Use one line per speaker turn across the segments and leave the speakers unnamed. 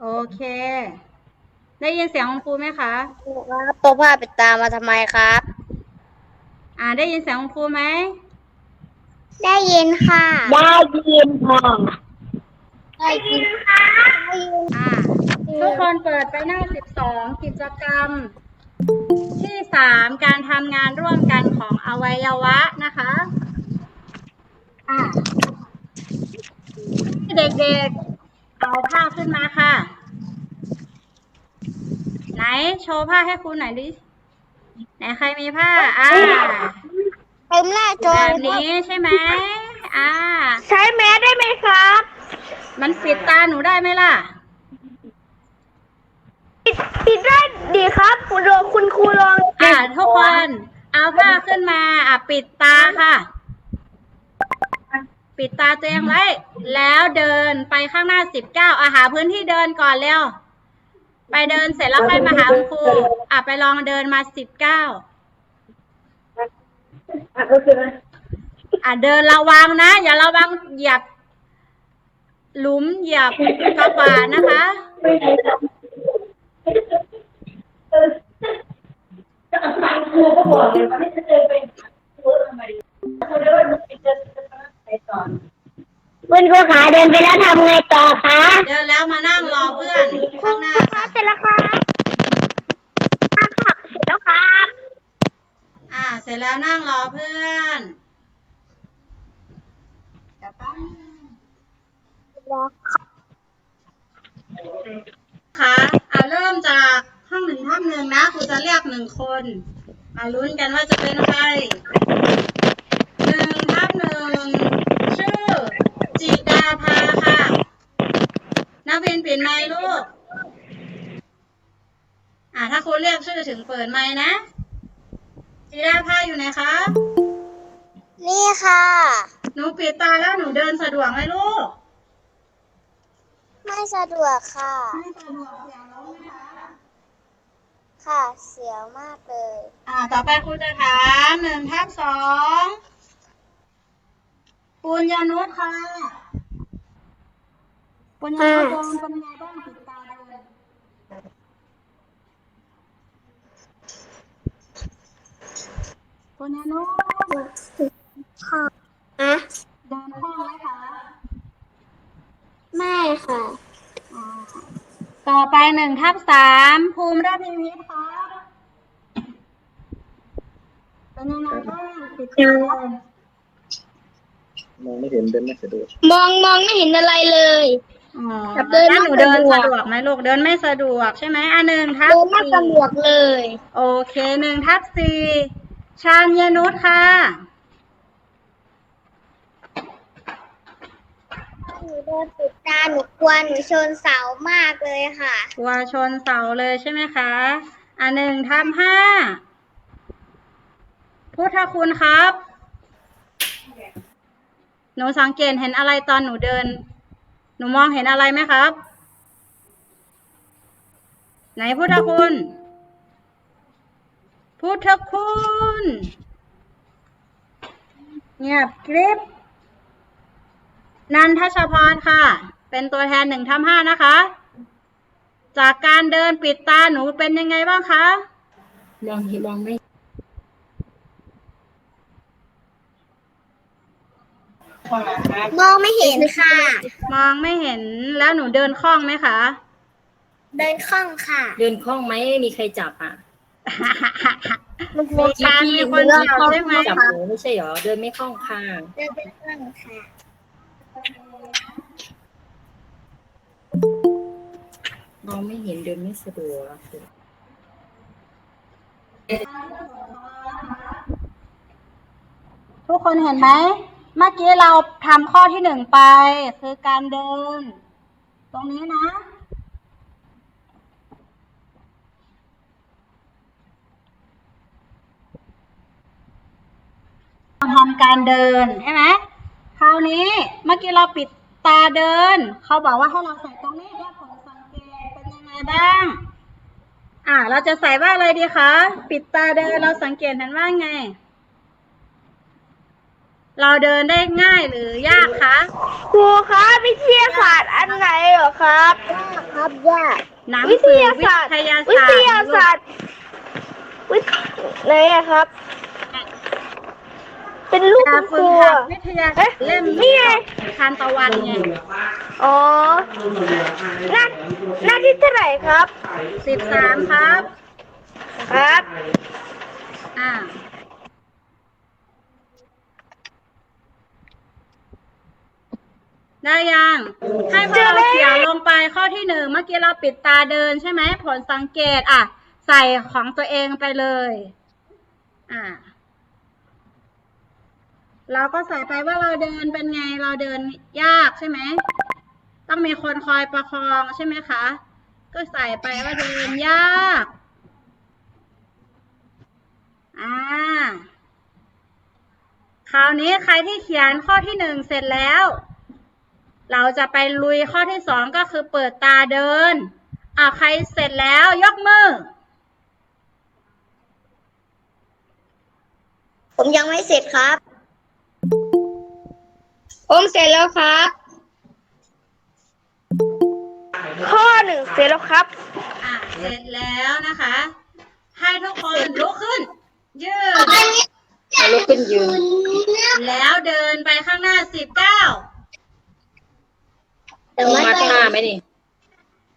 โอเค ได้ยินเสียงคุณครูไหมคะ
ครูครับตัวผ้าปิดตามาทำไมครับ
อ่า ได้ยินเสียงคุณครูไหม
ได้ยินค่ะ ได้ยินค่ะได้ยินค่ะได้ยิน
อ่า ทุกคนเปิดไปหน้า12กิจกรรม ที่3การทำงานร่วมกันของอวัยวะนะคะ อ่าเด็กๆ เอาผ้าขึ้นมาค่ะ ไหนโชว์ผ้าให้ครูหน่อยดิ ไหนใครมีผ้า อ่า
เต็มหน้าจอ
แบบนี้ใช่ไหมอ่า
ใช้แมสได้ไหมครับ
มันปิดตาหนูได้ไหมล่ะ
ปิดปิดได้ดีครับคุณลองคุณครูลอง
อ่าทุกคน เอาผ้าขึ้นมา อะปิดตาค่ะ ปิดตาตัวเองไว้ แล้วเดินไปข้างหน้าสิบเก้าอาหาพื้นที่เดินก่อนเร็ว ไปเดินเสร็จแล้วค่อยมาหาคุณครูอะไปลองเดินมาสิบเก้าอะเดินระวังนะ อย่าระวังเหยียบ หลุมเหยียบกระบานะคะ
คุณครูขาเดินไปแล้วทำไงต่อคะ
เดินแล้วมานั่งรอเพื่อนข้างหน้า
ครั
ค่ะ
บเสร็จแล้วครับครับเสร็จแล้วครับ
อ่า เสร็จแล้วนั่งรอเพื่อนเดี๋ยวแป๊บนึงค่ะอ่าเริ่มจากห้องหนึ่งทับหนึ่งนะครูจะเรียกหนึ่งคน มาลุ้นกันว่าจะเป็นใคร นักเรียนเปลี่ยนไมค์ลูก อ่าถ้าครูเรียกชื่อถึงเปิดไมค์นะจิดาภาอยู่ไหนคะ
นี่ค่ะ
หนูปิดตาแล้วหนูเดินสะดวกไหมลูก
ไม่สะดวกค่ะ
ไม่สะดวกเสียงร้องไหมคะ
ค่ะ เสียวมากเลย
อ่า ต่อไปครูจะถามหนึ่งทับสองปุญญานุชค่ะ ปุญญานุชเดินเป็นไงบ้างปิดตาเดินปุญญานุช
ค่ะอะ
เดินคล่องไหมคะ
ไม่ค่ะ
ต่อไปหนึ่งทับสามภูมิราชพิวิทย์ค่ะเป็นยังไงบ้างปิดตาเดิน
มองไม่เห็นเดินไม่สะดวก
มองมองไม่เห็นอะไรเลย
อ๋อ
แบบเดิน
แล้วหนู
ไม่
เดิน
สะดวก
สะดวกไหมลูกเดินไม่สะดวกใช่ไหมอะหนึ่งทับ
เดินไม่
สี่
สะดวกเลย
โอเคหนึ่งทับสี่ชาญยนุชค่ะ
หนูเดินปิดตาหนูกลัวหนูชนเสามากเลยค่ะ
กลัวชนเสาเลยใช่ไหมคะ อะหนึ่งทับห้าพุทธคุณครับ หนูสังเกตเห็นอะไรตอนหนูเดิน หนูมองเห็นอะไรไหมครับ ไหนพุทธคุณ พุทธคุณเงียบกริบนันทชพรค่ะ เป็นตัวแทนหนึ่งทับห้านะคะ จากการเดินปิดตาหนูเป็นยังไงบ้างคะ
มองเห็นมองไม่
มองไม่เห็นค่ะ
มองไม่เห็นแล้วหนูเดินคล่องไหมคะ
เดินคล่องค่ะ
เดินคล่องไหมไม่มีใครจับอะ
มีการมีคนเกี่ยวใช่ไหม
จับหนูไม่ใช่เหรอ เดินไม่คล่องค่ะ
เดินเป็นคล่องค่ะ
มองไม่เห็นเดินไม่สะดวก
ทุกคนเห็นไหม เมื่อกี้เราทำข้อที่หนึ่งไป คือการเดิน ตรงนี้นะ ทำการเดินใช่ไหมคราวนี้เมื่อกี้เราปิดตาเดิน เขาบอกว่าให้เราใส่ตรงนี้ด้วยผลสังเกตเป็นยังไงบ้าง อ่าเราจะใส่ว่าอะไรดีคะ ปิดตาเดินเราสังเกตเห็นว่าไง เราเดินได้ง่ายหรือยากคะ
ครูครับวิทยาศาสตร์อันไหนเหรอครับครับครับย่า
หนัง
วิ
สื
ท
อยา
ศาสตร์
วิทยา
วิ
ศาสต
ท
ร์
ยาศาสตร์วิทไหนอะครับ เป็นรูป
กา
คุณค
ฝึ
รู
กหัด
อะ
วิทยา
เอ๊ะ
เล่ม
นี่ไง
ทานตะวันไง
อ๋อหน้าหน้าที่เท่าไหร่ครับ
สิบสามครับ
ครับ
อ่า ได้ยัง ให้พวกเราเขียนลงไปข้อที่หนึ่งเมื่อกี้เราปิดตาเดินใช่ไหมผลสังเกตอะ ใส่ของตัวเองไปเลย อ่าเราก็ใส่ไปว่าเราเดินเป็นไงเราเดินยากใช่ไหมต้องมีคนคอยประคองใช่ไหมคะ ก็ใส่ไปว่าเดินยากอ่าคราวนี้ใครที่เขียนข้อที่หนึ่งเสร็จแล้ว เราจะไปลุยข้อที่สองก็คือเปิดตาเดินอ่าใครเสร็จแล้วยกมือ
ผมยังไม่เสร็จครับ ผมเสร็จแล้วครับ ข้อหนึ่งเสร็จแล้วครับ
อ่าเสร็จแล้วนะคะ ให้ทุกคนลุกขึ้น ยืด
เอาลุกขึ้นยืน
แล้วเดินไปข้างหน้าสิบเก้า
แต่
ลง
ว่า
มาท่าไหมนี่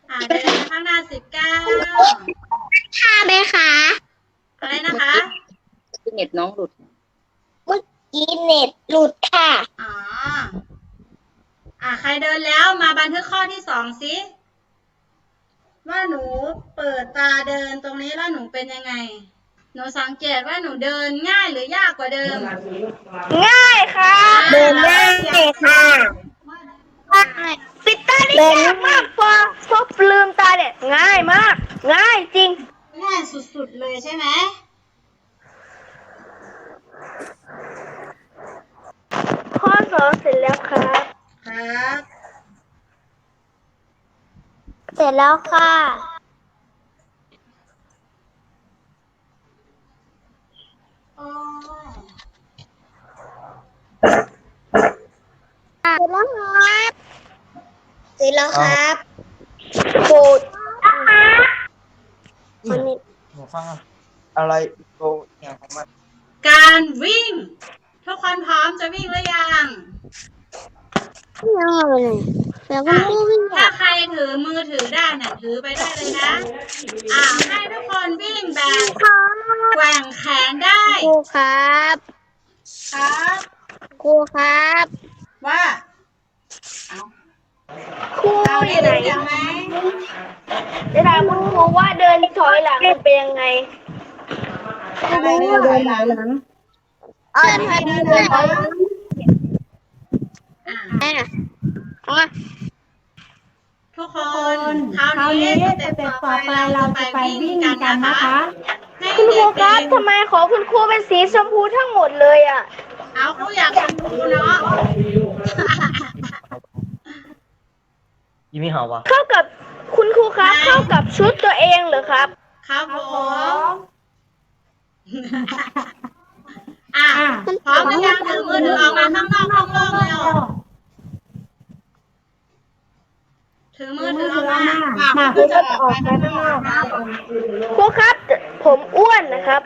อ่าเดินไปข้างหน้าสิบเก้า
ท่าไหมคะ
อะไรนะคะ
ที่เน็ตน้องหลุด
เมื่อกี้เน็ตหลุดค่ะ
อ๋ออ่าใครเดินแล้วมาบันทึกข้อที่สองสิว่าหนูเปิดตาเดินตรงนี้แล้วหนูเป็นยังไง หนูสังเกตว่าหนูเดินง่ายหรือยากกว่าเดิม
ง่ายค่ะ
เดินง่ายค่ะ
ปิดตาได้ยากมากพอพอลืมตาเนี่ยง่ายมาก ง่ายจริง
ง่ายสุดๆเลยใช่ไหม
ข้อสองเสร็จแล้วครับ
ครับ
เสร็จแล้วค่ะ
โอ้ย
เสร็จแล้วครับ เสร็จแล้วครับโกดวันนี้
หนูฟังอะไรโตอย่างของมัน
การวิ่ง ทุกคนพร้อมจะวิ่งหรือยัง
ยังเอาไปเลยแล้วก็ไม่วิ่ง
ถ้าใครถือมือถือได้เนี่ยถือไปได้เลยนะ อ่าให้ทุกคนวิ่งแบบแกว่งแขนได้
ครูครับ
ครับ
ครูครับ
ว่า
ครู
เอา
อ
ได้
ยู่ไหน
ยินไหม
จะถามคุณครูว่าเดินถอยหลังมันเป็นยังไง
อะไรเดินถอยหลัง
เดินถอยหลังเดินถอยหลัง
อ่า
อะอ๋อ
ทุกคนคราวนี้สเต็ปต่อไปเราจะไปวิ่งกันนะคะให้
คุณครูครับ
เด็ก
ทำไมของคุณครูเป็นสีชมพูทั้งหมดเลยอะ
ๆเอาครูอยากชมพูเนาะ
ยี่ไม่เห่าวะ
เข้ากับคุณครูครับ เข้ากับชุดตัวเองเหรอครับ
ครับผมอะพร้อมหรือยังถือมือถือออกมาข้างนอกข้างนอกเร็วถือมือถือออกมามาคุณจะออกไปข้างนอก
ครูครับ ผมอ้วนนะครับ